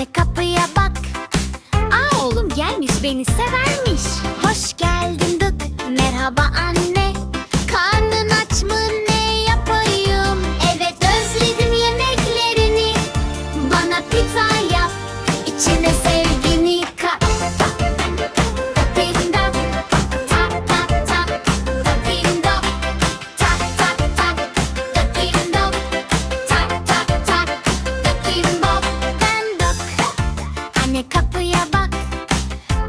Anne kapıya bak. Aa oğlum gelmiş beni severmiş. Hoş geldin Dık. Merhaba anne. anne kapıya bak.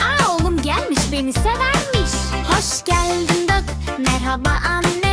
Aa oğlum gelmiş beni severmiş. Hoş geldin Dök merhaba anne.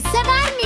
Seven.